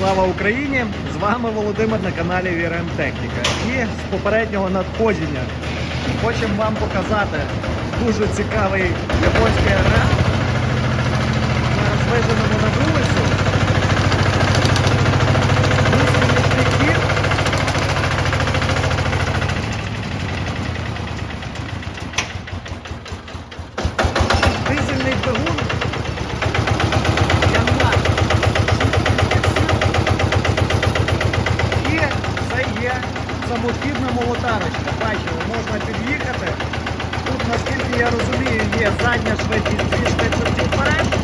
Слава Україні! З вами Володимир на каналі VRM Техніка. І з попереднього надходження хочемо вам показати дуже цікавий японський ареал. на звиженому на вулицю. Гусеничний кіт. Дизельний двигун. Янмар. І це є самохідна молотарочка. Бачили, можна під'їхати. Тут, наскільки я розумію, є задня швидкість дві вперед.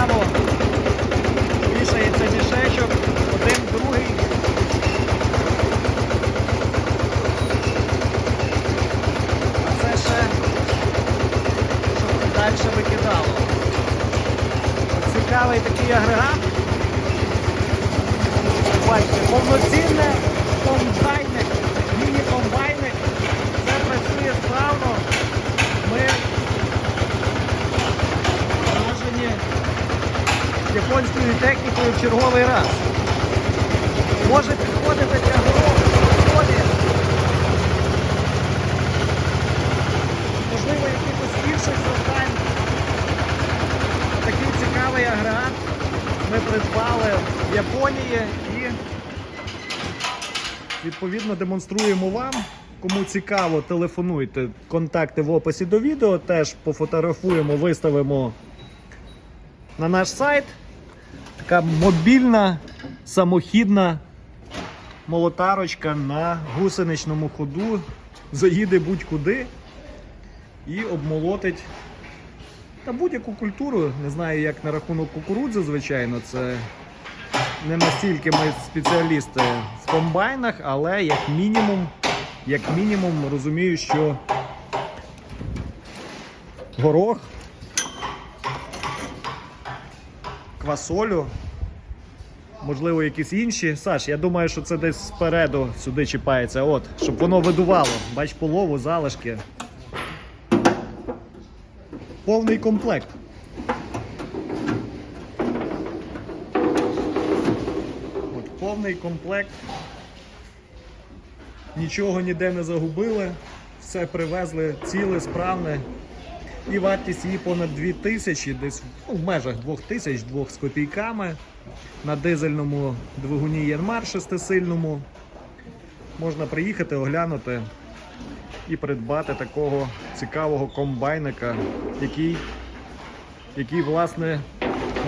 Направо. Вішається мішечок, один, другий. А це ще щоб далі викидало. Цікавий такий агрегат. Бачите, повноцінне комбайник, японською технікою в черговий раз. Може підходити для дороги, полі. Можливо, якихось інших завдань. Такий цікавий агрегат ми придбали в Японії і відповідно демонструємо вам. Кому цікаво, телефонуйте. Контакти в описі до відео. Теж пофотографуємо, виставимо на наш сайт. Така мобільна самохідна молотарочка на гусеничному ходу. Заїде будь-куди і обмолотить та будь-яку культуру. Не знаю, як на рахунок кукурудзи, звичайно, це не настільки ми спеціалісти в комбайнах, але як мінімум, як мінімум розумію, що горох, квасолю, можливо, якісь інші. Саш, я думаю, що це десь спереду сюди чіпається, от, щоб воно видувало. Бач, полову, залишки. Повний комплект. От, повний комплект. Нічого ніде не загубили, все привезли ціле, справне. І вартість її понад 2000, десь ну, в межах 2000, 2 з копійками. На дизельному двигуні Янмар шестисильному. Можна приїхати, оглянути і придбати такого цікавого комбайника, який, який власне,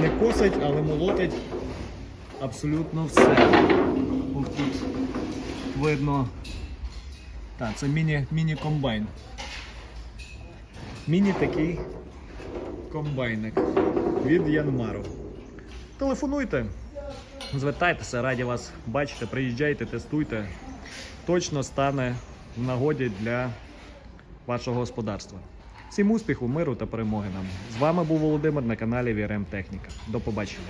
не косить, але молотить абсолютно все. Ось тут видно. Так, це міні, міні-комбайн. Міні такий комбайник від Янмару. Телефонуйте, звертайтеся, раді вас бачити, приїжджайте, тестуйте. Точно стане в нагоді для вашого господарства. Всім успіху, миру та перемоги нам. З вами був Володимир на каналі VRM Техніка. До побачення.